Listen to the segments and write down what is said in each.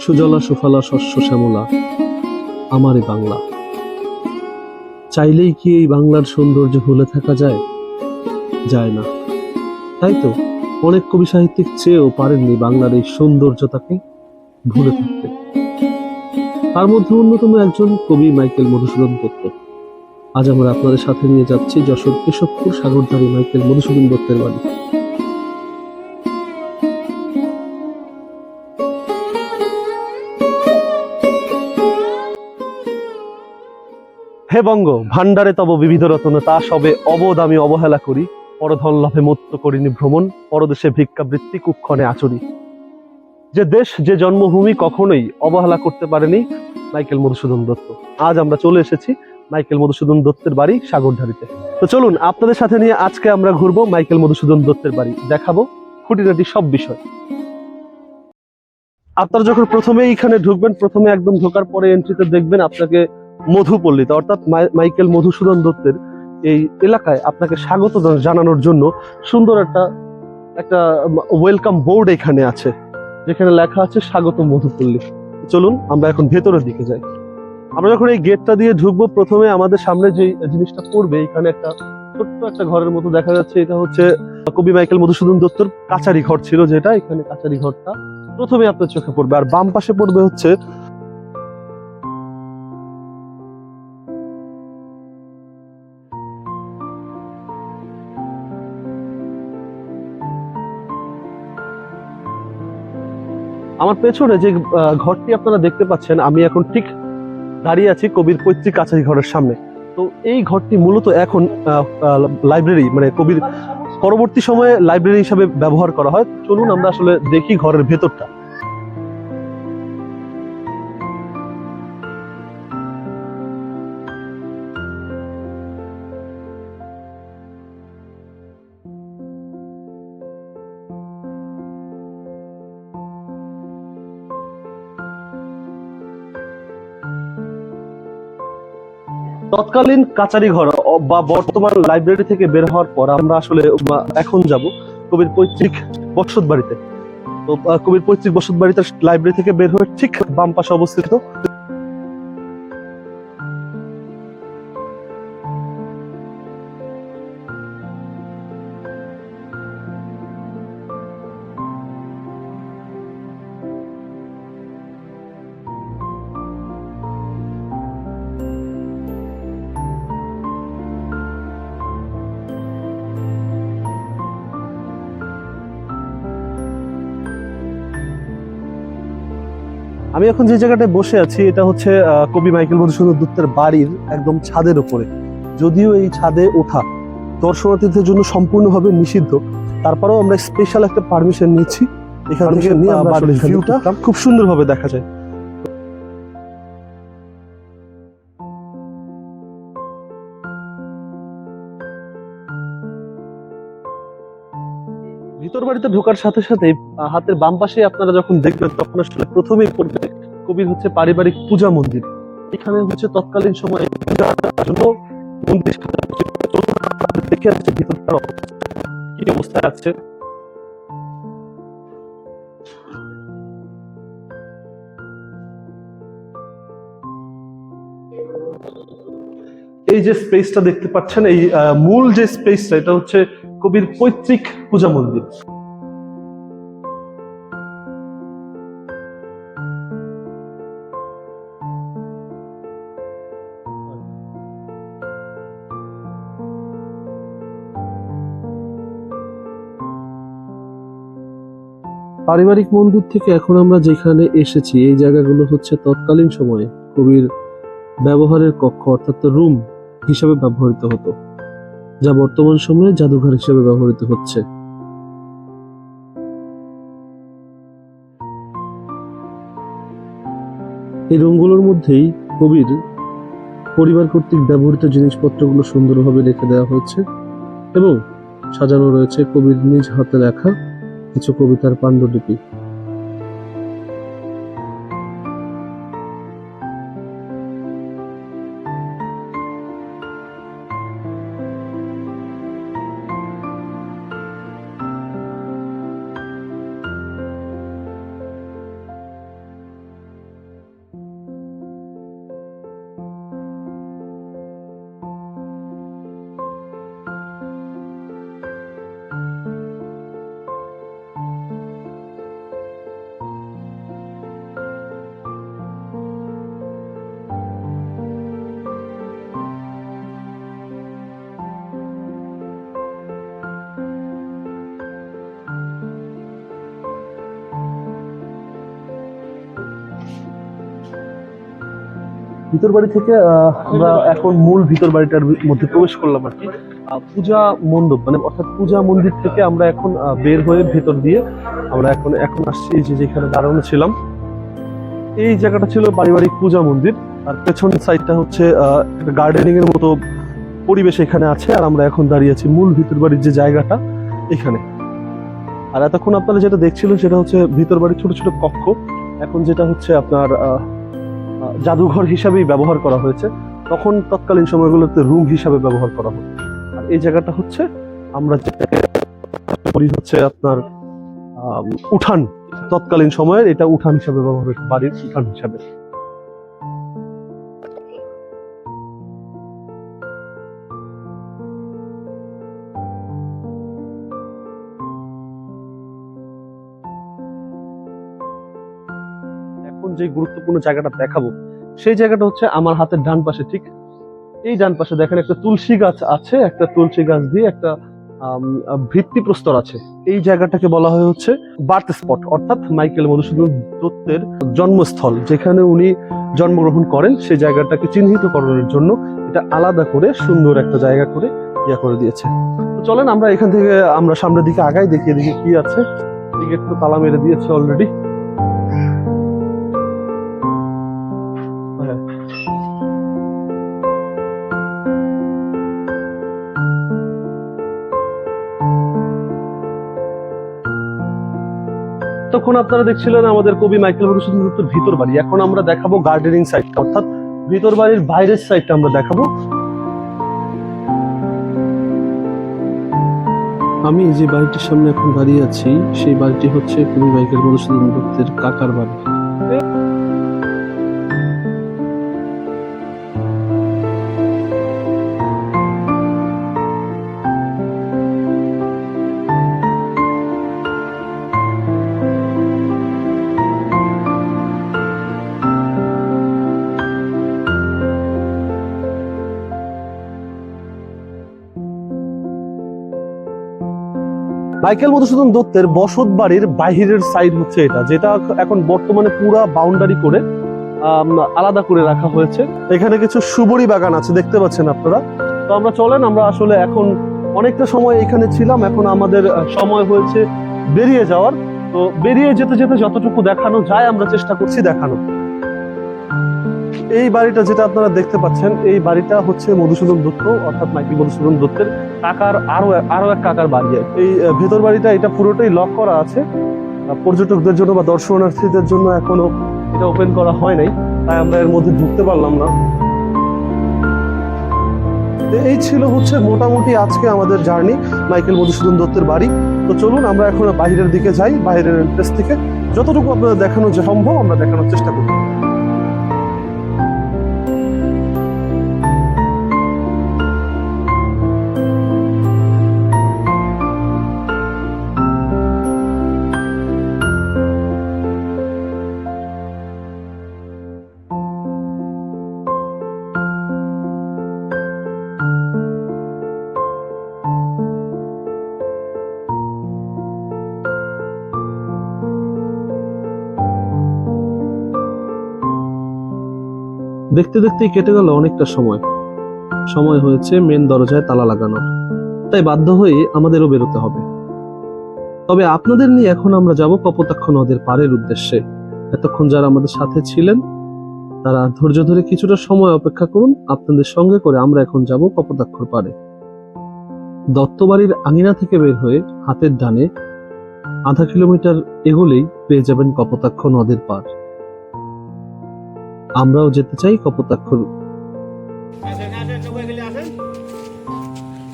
সুজলা সুফলা শস্য শ্যামলা আমারই বাংলা। চাইলেই কি এই বাংলার সৌন্দর্য ভুলে থাকা যায়? যায় না। তাই তো, অনেক কবি সাহিত্যিক চেয়েও পারেননি বাংলার এই সৌন্দর্যতাকে ভুলে থাকতে। তার মধ্যে অন্যতম একজন কবি মাইকেল মধুসূদন দত্ত। আজ আমরা আপনাদের সাথে নিয়ে যাচ্ছি যশোর কেশবপুর সাগরধারী মাইকেল মধুসূদন দত্তের বাড়ি। হে বঙ্গ ভান্ডারে তব বিবিধ রতন, তা সবে অবোধ আমি অবহেলা করি। পরধন লাভে মত্ত করিনি ভ্রমণ, পরদেশে ভিক্ষাবৃত্তি কুক্ষণে আচরি। যে দেশ, যে জন্মভূমি কখনোই অবহেলা করতে পারেনি মাইকেল মধুসূদন দত্ত। আজ আমরা চলে এসেছি মাইকেল মধুসূদন দত্তের বাড়ি সাগরধারীতে। তো চলুন, আপনাদের সাথে নিয়ে আজকে আমরা ঘুরবো মাইকেল মধুসূদন দত্তের বাড়ি। দেখাবো খুঁটিনাটি সব বিষয়। আপনারা যখন প্রথমে এইখানে ঢুকবেন, প্রথমে একদম ঢোকার পরে এন্ট্রিতে দেখবেন আপনাকে মধুপল্লিতে, অর্থাৎ মাইকেল মধুসূদন দত্তের এই এলাকায় আপনাকে স্বাগত জানানোর জন্য সুন্দর একটা একটা ওয়েলকাম বোর্ড এখানে আছে, যেখানে লেখা আছে স্বাগত মধুপল্লী। চলুন, আমরা এখন ভেতরের দিকে যাই। আমরা যখন এই গেটটা দিয়ে ঢুকবো, প্রথমে আমাদের সামনে যে জিনিসটা পড়বে, এখানে একটা ছোট্ট একটা ঘরের মতো দেখা যাচ্ছে। এটা হচ্ছে কবি মাইকেল মধুসূদন দত্তর কাচারি ঘর ছিল যেটা, এখানে কাচারি ঘরটা প্রথমে আপনার চোখে পড়বে। আর বাম পাশে পড়বে হচ্ছে আমার পেছনে যে ঘরটি আপনারা দেখতে পাচ্ছেন, আমি এখন ঠিক দাঁড়িয়ে আছি কবির পৈতৃক কাছারি ঘরের সামনে। তো এই ঘরটি মূলত এখন লাইব্রেরি মানে কবির পরবর্তী সময়ে লাইব্রেরি হিসাবে ব্যবহার করা হয়। চলুন আমরা আসলে দেখি ঘরের ভেতরটা। তৎকালীন কাচারি ঘর বা বর্তমান লাইব্রেরি থেকে বের হওয়ার পর আমরা আসলে এখন যাব কবির পৈতৃক বসত বাড়িতে তো কবির পৈতৃক বসত বাড়িতে লাইব্রেরি থেকে বের হয়ে ঠিক বাম পাশে অবস্থিত আমি এখন যে জায়গাটায় বসে আছি এটা হচ্ছে আহ, কবি মাইকেল মধুসূদন দত্তের বাড়ির একদম ছাদের উপরে যদিও এই ছাদে ওঠা দর্শনার্থীদের জন্য সম্পূর্ণভাবে নিষিদ্ধ তারপরেও আমরা স্পেশাল একটা পারমিশন নিচ্ছি এখান থেকে নিয়ে আমরা ভিউটা। খুব সুন্দরভাবে দেখা যায় ভিতর বাড়িতে ঢোকার সাথে সাথে হাতের বাম পাশে আপনারা যখন দেখবেন, তখন আসলে প্রথমেই পড়বে কবির হচ্ছে পারিবারিক পূজা মন্দির। এখানে হচ্ছে তৎকালীন সময়ে জন্য মন্দির দেখে আসছে ভিতরটার কি অবস্থায় আছে? এই যে স্পেসটা দেখতে পাচ্ছেন, এই মূল যে স্পেসটা এটা হচ্ছে কবির পৈতৃক পূজা মন্দির। পারিবারিক মন্দির থেকে এখন আমরা যেখানে এসেছি, এই জায়গাগুলো হচ্ছে তৎকালীন সময়ে কবির ব্যবহারের কক্ষ, অর্থাৎ রুম হিসাবে ব্যবহৃত হতো। যা বর্তমান সময়ে জাদুঘর হিসেবে ব্যবহৃত হচ্ছে। এই রুমগুলোর মধ্যেই কবির পরিবার কর্তৃক ব্যবহৃত জিনিসপত্রগুলো সুন্দরভাবে রেখে দেওয়া হয়েছে এবং সাজানো রয়েছে কবির নিজ হাতে লেখা কিছু কবিতার পাণ্ডুলিপি। ভিতর বাড়ি থেকে আহ, আমরা এখন মূল ভিতর বাড়িটার মধ্যে প্রবেশ করলাম আর কি। পূজা মণ্ডপ মানে অর্থাৎ পূজা মন্দির থেকে আমরা এখন বের হয়ে ভেতর দিয়ে আমরা এখন এখন আসছি যে যেখানে দাঁড়ানো ছিলাম। এই জায়গাটা ছিল পারিবারিক পূজা মন্দির। আর পেছনের সাইডটা হচ্ছে গার্ডেনিং এর মতো পরিবেশ এখানে আছে। আর আমরা এখন দাঁড়িয়ে আছি মূল ভিতর বাড়ির যে জায়গাটা এখানে। আর এতক্ষণ আপনারা যেটা দেখছিলেন সেটা হচ্ছে ভিতর বাড়ির ছোট ছোট কক্ষ। এখন যেটা হচ্ছে আপনার জাদুঘর হিসাবেই ব্যবহার করা হয়েছে। তখন তৎকালীন সময়গুলোতে রুম হিসাবে ব্যবহার করা হতো। আর এই জায়গাটা হচ্ছে, আমরা বলি হচ্ছে আপনার উঠান। তৎকালীন সময়ের এটা উঠান হিসাবে ব্যবহার হয়েছে, বাড়ির উঠান হিসাবে। যে গুরুত্বপূর্ণ জায়গাটা দেখাবো সেই জায়গাটা হচ্ছে আমার হাতের ডান পাশে ঠিক? এই ডান পাশে দেখেন একটা তুলসী গাছ আছে একটা তুলসী গাছ দিয়ে একটা আম, আহ, ভিত্তিপ্রস্তর আছে। এই জায়গাটাকে বলা হয় হচ্ছে বার্থ স্পট অর্থাৎ মাইকেল মধুসূদন দত্তের জন্মস্থল যেখানে উনি জন্মগ্রহণ করেন। সেই জায়গাটাকে চিহ্নিতকরণের জন্য এটা আলাদা করে সুন্দর একটা জায়গা করে ইয়া করে দিয়েছে। চলেন আমরা এখান থেকে আমরা সামনের দিকে আগাই দেখি এদিকে কি আছে। টিকিট তো তালা মেরে দিয়েছে অলরেডি। তখন আপনারা দেখছিলেন আমাদের কবি মাইকেল মধুসূদন দত্তের ভিতর বাড়ি। এখন আমরা দেখাবো গার্ডেনিং সাইডটা অর্থাৎ ভিতর বাড়ির বাইরের সাইডটা আমরা দেখাবো। আমি যে বাড়িটির সামনে এখন দাঁড়িয়ে আছি, সেই বাড়িটি হচ্ছে কবি মাইকেল মধুসূদন দত্তের কাকার বাড়ি। মাইকেল মধুসূদন দত্তের বসত বাড়ির বাহিরের সাইড হচ্ছে এটা, যেটা এখন বর্তমানে পুরা বাউন্ডারি করে আলাদা করে রাখা হয়েছে। এখানে কিছু সুবরি বাগান আছে, দেখতে পাচ্ছেন আপনারা। তো আমরা চলেন, আমরা আসলে এখন অনেকটা সময় এখানে ছিলাম, এখন আমাদের সময় হয়েছে বেরিয়ে যাওয়ার। তো বেরিয়ে যেতে যেতে যতটুকু দেখানো যায়, আমরা চেষ্টা করছি দেখানো এই বাড়িটা যেটা আপনারা দেখতে পাচ্ছেন, এই বাড়িটা হচ্ছে মধুসূদন দত্ত, অর্থাৎ মাইকেল মধুসূদন দত্তের কাকার আরও আরও এক কাকার বাড়ি। এই ভেতর বাড়িটা এটা পুরোটাই লক করা আছে। পর্যটকদের জন্য বা দর্শনার্থীদের জন্য এখনও এটা ওপেন করা হয় নাই। তাই আমরা এর মধ্যে ঢুকতে পারলাম না। এই ছিল হচ্ছে মোটামুটি আজকে আমাদের জার্নি মাইকেল মধুসূদন দত্তের বাড়ি। তো চলুন আমরা এখন বাইরের দিকে যাই, বাইরের এন্ট্রেস থেকে। যতটুকু আপনাদের দেখানো যে সম্ভব আমরা দেখানোর চেষ্টা করি। দেখতে দেখতেই কেটে গেল অনেকটা সময়। সময় হয়েছে মেন দরজায় তালা লাগানোর। তাই বাধ্য হয়ে আমাদেরও বেরোতে হবে। তবে আপনাদের নিয়ে এখন আমরা যাব কপোতাক্ষ নদের পাড়ের উদ্দেশ্যে। এতক্ষণ যারা আমাদের সাথে ছিলেন, তারা ধৈর্য ধরে কিছুটা সময় অপেক্ষা করুন। আপনাদের সঙ্গে করে আমরা এখন যাব কপোতাক্ষর পাড়ে। দত্তবাড়ির আঙিনা থেকে বের হয়ে হাতের ডানে আধা কিলোমিটার এগোলেই পেয়ে যাবেন কপোতাক্ষ নদের পাড়। আমরাও যেতে চাই কপোতাক্ষর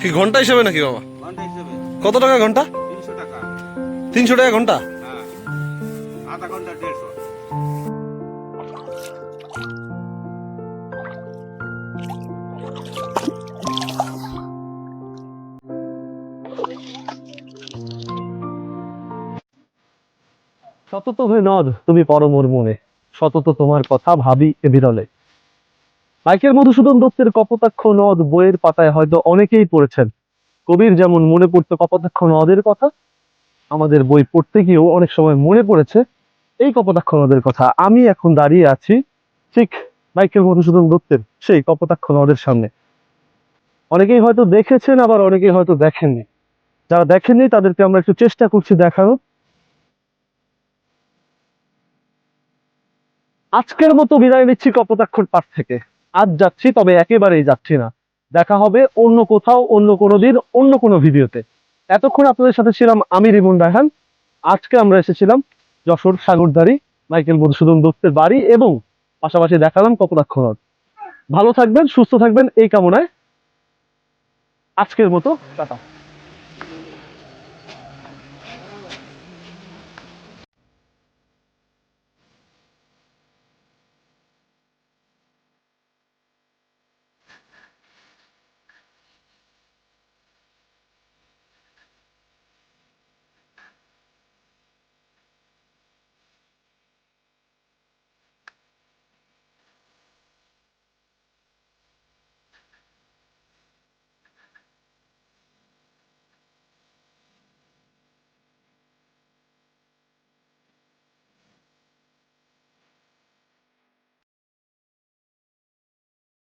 কি ঘণ্টা হিসাবে নাকি বাবা? কত টাকা ঘণ্টা? তিনশো টাকা ঘণ্টা? আধা ঘণ্টা দেড়শো সতত হয়ে নদ তুমি পরমোর মনে। সতত তোমার কথা ভাবি এ বিরলে মাইকেল মধুসূদন দত্তের কপোতাক্ষ নদ বইয়ের পাতায় হয়তো অনেকেই পড়েছেন। কবির যেমন মনে পড়তো কপোতাক্ষ নদের কথা, আমাদের বই পড়তে গিয়েও অনেক সময় মনে পড়েছে এই কপোতাক্ষ নদের কথা। আমি এখন দাঁড়িয়ে আছি ঠিক মাইকেল মধুসূদন দত্তের সেই কপোতাক্ষ নদের সামনে। অনেকেই হয়তো দেখেছেন, আবার অনেকেই হয়তো দেখেননি। যারা দেখেননি, তাদেরকে আমরা একটু চেষ্টা করছি দেখানো আজকের মতো বিদায় নিচ্ছি কপোতাক্ষর পাঠ থেকে। আজ যাচ্ছি, তবে একেবারেই যাচ্ছি না। দেখা হবে অন্য কোথাও, অন্য কোনো দিন, অন্য কোনো ভিডিওতে। এতক্ষণ আপনাদের সাথে ছিলাম আমি রিমন রায়হান। আজকে আমরা এসেছিলাম যশোর সাগরদারি মাইকেল মধুসূদন দত্তের বাড়ি এবং পাশাপাশি দেখালাম কপোতাক্ষ নদ ভালো থাকবেন, সুস্থ থাকবেন, এই কামনায় আজকের মতো টাটা।